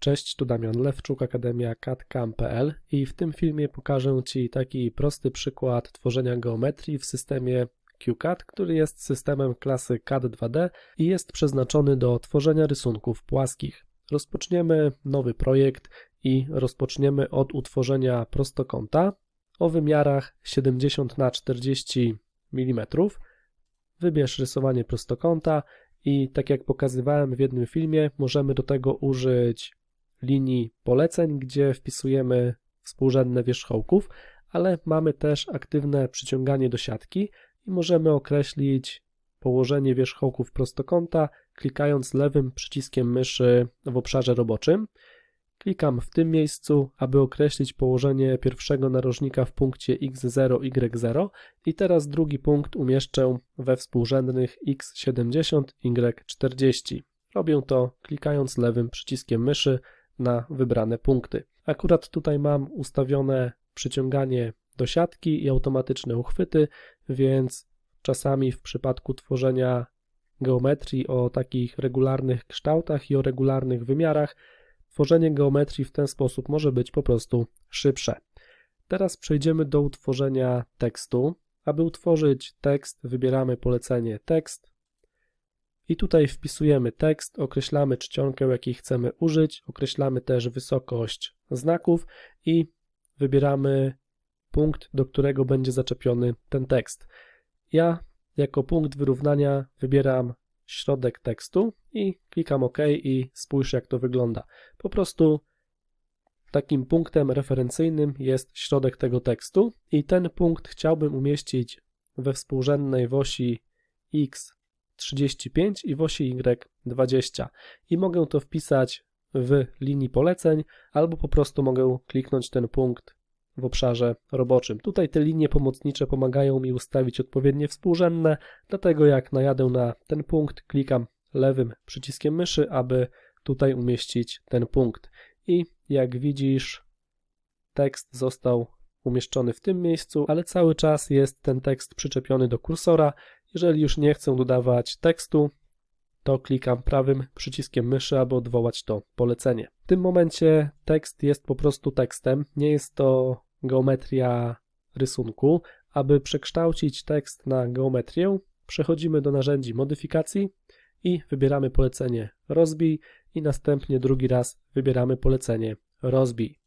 Cześć, tu Damian Lewczuk, Akademia CAD.cam.pl i w tym filmie pokażę Ci taki prosty przykład tworzenia geometrii w systemie QCAD, który jest systemem klasy CAD 2D i jest przeznaczony do tworzenia rysunków płaskich. Rozpoczniemy nowy projekt i rozpoczniemy od utworzenia prostokąta o wymiarach 70 na 40 mm. Wybierz rysowanie prostokąta i tak jak pokazywałem w jednym filmie, możemy do tego użyć linii poleceń, gdzie wpisujemy współrzędne wierzchołków, ale mamy też aktywne przyciąganie do siatki i możemy określić położenie wierzchołków prostokąta klikając lewym przyciskiem myszy w obszarze roboczym. Klikam w tym miejscu, aby określić położenie pierwszego narożnika w punkcie x0, y0 i teraz drugi punkt umieszczę we współrzędnych x70, y40. Robię to klikając lewym przyciskiem myszy na wybrane punkty. Akurat tutaj mam ustawione przyciąganie do siatki i automatyczne uchwyty, więc czasami w przypadku tworzenia geometrii o takich regularnych kształtach i o regularnych wymiarach, tworzenie geometrii w ten sposób może być po prostu szybsze. Teraz przejdziemy do utworzenia tekstu. Aby utworzyć tekst, wybieramy polecenie tekst, i tutaj wpisujemy tekst, określamy czcionkę, jakiej chcemy użyć, określamy też wysokość znaków i wybieramy punkt, do którego będzie zaczepiony ten tekst. Ja jako punkt wyrównania wybieram środek tekstu i klikam OK i spójrz jak to wygląda. Po prostu takim punktem referencyjnym jest środek tego tekstu i ten punkt chciałbym umieścić we współrzędnej w osi x 35 i w osi Y 20 i mogę to wpisać w linii poleceń albo po prostu mogę kliknąć ten punkt w obszarze roboczym. Tutaj te linie pomocnicze pomagają mi ustawić odpowiednie współrzędne, dlatego jak najadę na ten punkt, klikam lewym przyciskiem myszy, aby tutaj umieścić ten punkt. I jak widzisz, tekst został umieszczony w tym miejscu, ale cały czas jest ten tekst przyczepiony do kursora jeżeli już nie chcę dodawać tekstu, to klikam prawym przyciskiem myszy, aby odwołać to polecenie. W tym momencie tekst jest po prostu tekstem, nie jest to geometria rysunku. Aby przekształcić tekst na geometrię, przechodzimy do narzędzi modyfikacji i wybieramy polecenie rozbij i następnie drugi raz wybieramy polecenie rozbij.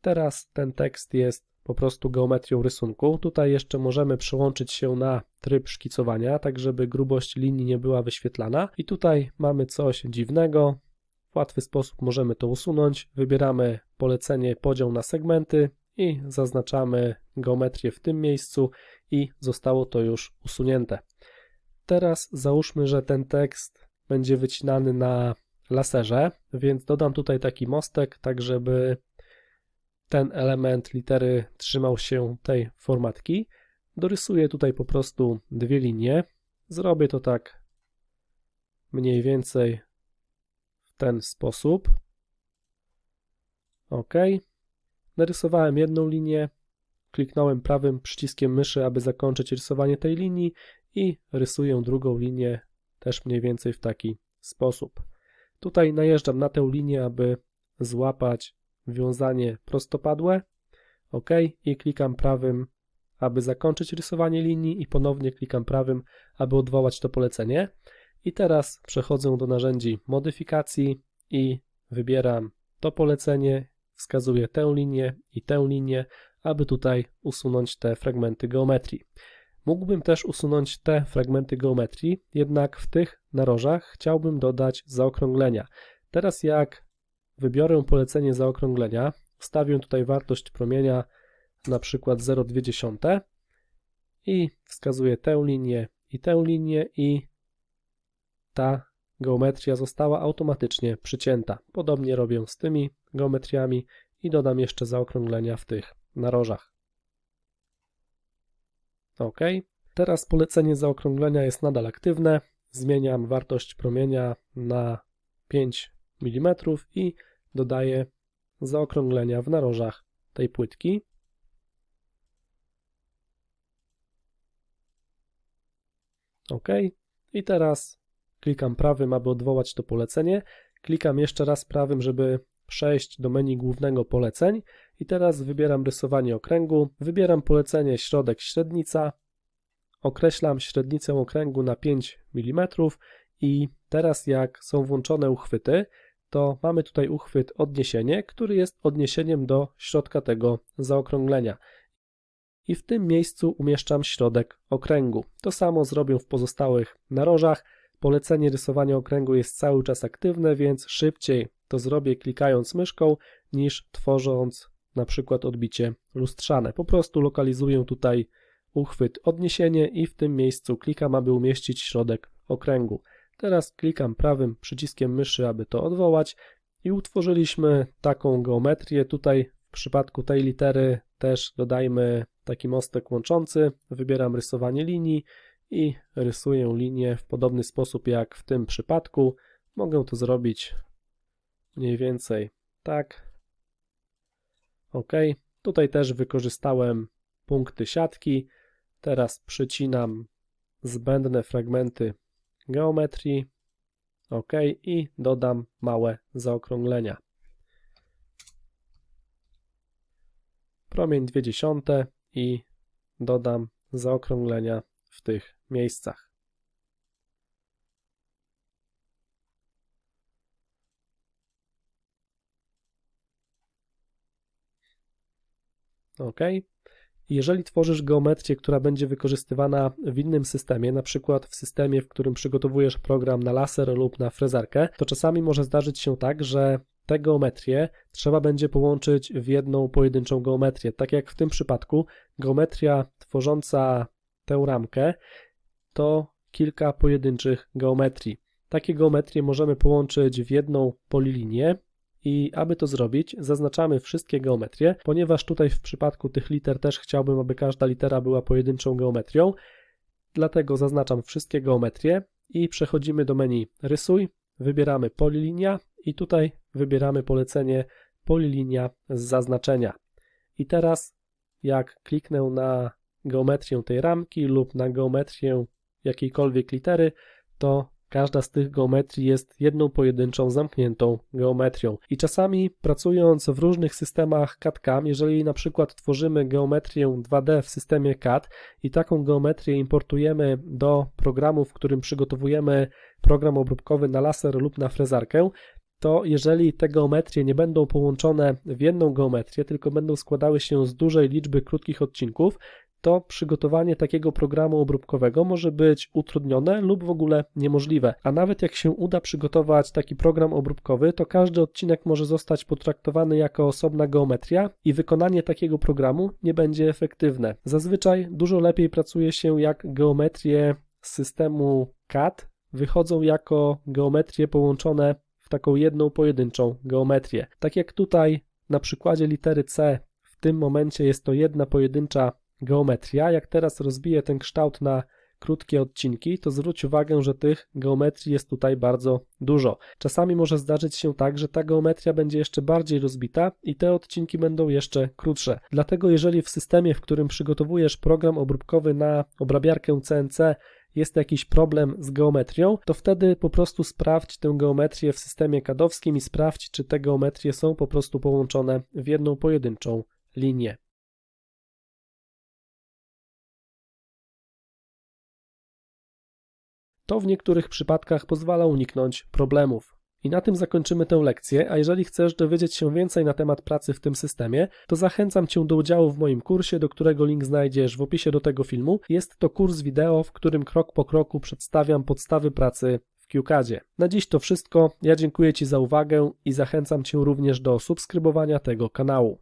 Teraz ten tekst jest po prostu geometrią rysunku. Tutaj jeszcze możemy przełączyć się na tryb szkicowania, tak żeby grubość linii nie była wyświetlana. I tutaj mamy coś dziwnego. W łatwy sposób możemy to usunąć. Wybieramy polecenie podział na segmenty i zaznaczamy geometrię w tym miejscu i zostało to już usunięte. Teraz załóżmy, że ten tekst będzie wycinany na laserze, więc dodam tutaj taki mostek, tak żeby ten element litery trzymał się tej formatki. Dorysuję tutaj po prostu dwie linie. Zrobię to tak mniej więcej w ten sposób. OK. Narysowałem jedną linię, kliknąłem prawym przyciskiem myszy, aby zakończyć rysowanie tej linii i rysuję drugą linię też mniej więcej w taki sposób. Tutaj najeżdżam na tę linię, aby złapać wiązanie prostopadłe, OK i klikam prawym, aby zakończyć rysowanie linii i ponownie klikam prawym, aby odwołać to polecenie. I teraz przechodzę do narzędzi modyfikacji i wybieram to polecenie, wskazuję tę linię i tę linię, aby tutaj usunąć te fragmenty geometrii. Mógłbym też usunąć te fragmenty geometrii, jednak w tych narożach chciałbym dodać zaokrąglenia. Teraz jak wybiorę polecenie zaokrąglenia, wstawię tutaj wartość promienia na przykład 0,2 i wskazuję tę linię i tę linię i ta geometria została automatycznie przycięta. Podobnie robię z tymi geometriami i dodam jeszcze zaokrąglenia w tych narożach. OK. Teraz polecenie zaokrąglenia jest nadal aktywne. Zmieniam wartość promienia na 5 mm i dodaję zaokrąglenia w narożach tej płytki. OK. I teraz klikam prawym, aby odwołać to polecenie. Klikam jeszcze raz prawym, żeby przejść do menu głównego poleceń i teraz wybieram rysowanie okręgu, wybieram polecenie środek średnica, określam średnicę okręgu na 5 mm i teraz jak są włączone uchwyty, to mamy tutaj uchwyt odniesienie, który jest odniesieniem do środka tego zaokrąglenia. I w tym miejscu umieszczam środek okręgu. To samo zrobię w pozostałych narożach. Polecenie rysowania okręgu jest cały czas aktywne, więc szybciej to zrobię klikając myszką niż tworząc na przykład odbicie lustrzane. Po prostu lokalizuję tutaj uchwyt odniesienie i w tym miejscu klikam, aby umieścić środek okręgu. Teraz klikam prawym przyciskiem myszy, aby to odwołać i utworzyliśmy taką geometrię. Tutaj w przypadku tej litery też dodajmy taki mostek łączący. Wybieram rysowanie linii i rysuję linię w podobny sposób jak w tym przypadku. Mogę to zrobić mniej więcej tak. OK. Tutaj też wykorzystałem punkty siatki. Teraz przycinam zbędne fragmenty geometrii. OK i dodam małe zaokrąglenia. Promień 0,2 i dodam zaokrąglenia w tych miejscach. OK. Jeżeli tworzysz geometrię, która będzie wykorzystywana w innym systemie, na przykład w systemie, w którym przygotowujesz program na laser lub na frezarkę, to czasami może zdarzyć się tak, że te geometrie trzeba będzie połączyć w jedną pojedynczą geometrię. Tak jak w tym przypadku, geometria tworząca tę ramkę to kilka pojedynczych geometrii. Takie geometrie możemy połączyć w jedną polilinię, i aby to zrobić, zaznaczamy wszystkie geometrie, ponieważ tutaj w przypadku tych liter też chciałbym, aby każda litera była pojedynczą geometrią. Dlatego zaznaczam wszystkie geometrie i przechodzimy do menu Rysuj, wybieramy polilinia i tutaj wybieramy polecenie polilinia z zaznaczenia. I teraz jak kliknę na geometrię tej ramki lub na geometrię jakiejkolwiek litery, to Każda z tych geometrii jest jedną pojedynczą, zamkniętą geometrią. I czasami pracując w różnych systemach CAD-CAM, jeżeli na przykład tworzymy geometrię 2D w systemie CAD i taką geometrię importujemy do programu, w którym przygotowujemy program obróbkowy na laser lub na frezarkę, to jeżeli te geometrie nie będą połączone w jedną geometrię, tylko będą składały się z dużej liczby krótkich odcinków, to przygotowanie takiego programu obróbkowego może być utrudnione lub w ogóle niemożliwe. A nawet jak się uda przygotować taki program obróbkowy, to każdy odcinek może zostać potraktowany jako osobna geometria i wykonanie takiego programu nie będzie efektywne. Zazwyczaj dużo lepiej pracuje się jak geometrie z systemu CAD wychodzą jako geometrie połączone w taką jedną pojedynczą geometrię. Tak jak tutaj na przykładzie litery C w tym momencie jest to jedna pojedyncza geometria. Jak teraz rozbiję ten kształt na krótkie odcinki, to zwróć uwagę, że tych geometrii jest tutaj bardzo dużo. Czasami może zdarzyć się tak, że ta geometria będzie jeszcze bardziej rozbita i te odcinki będą jeszcze krótsze. Dlatego jeżeli w systemie, w którym przygotowujesz program obróbkowy na obrabiarkę CNC jest jakiś problem z geometrią, to wtedy po prostu sprawdź tę geometrię w systemie kadowskim i sprawdź, czy te geometrie są po prostu połączone w jedną pojedynczą linię. To w niektórych przypadkach pozwala uniknąć problemów. I na tym zakończymy tę lekcję, a jeżeli chcesz dowiedzieć się więcej na temat pracy w tym systemie, to zachęcam Cię do udziału w moim kursie, do którego link znajdziesz w opisie do tego filmu. Jest to kurs wideo, w którym krok po kroku przedstawiam podstawy pracy w QCADzie. Na dziś to wszystko. Ja dziękuję Ci za uwagę i zachęcam Cię również do subskrybowania tego kanału.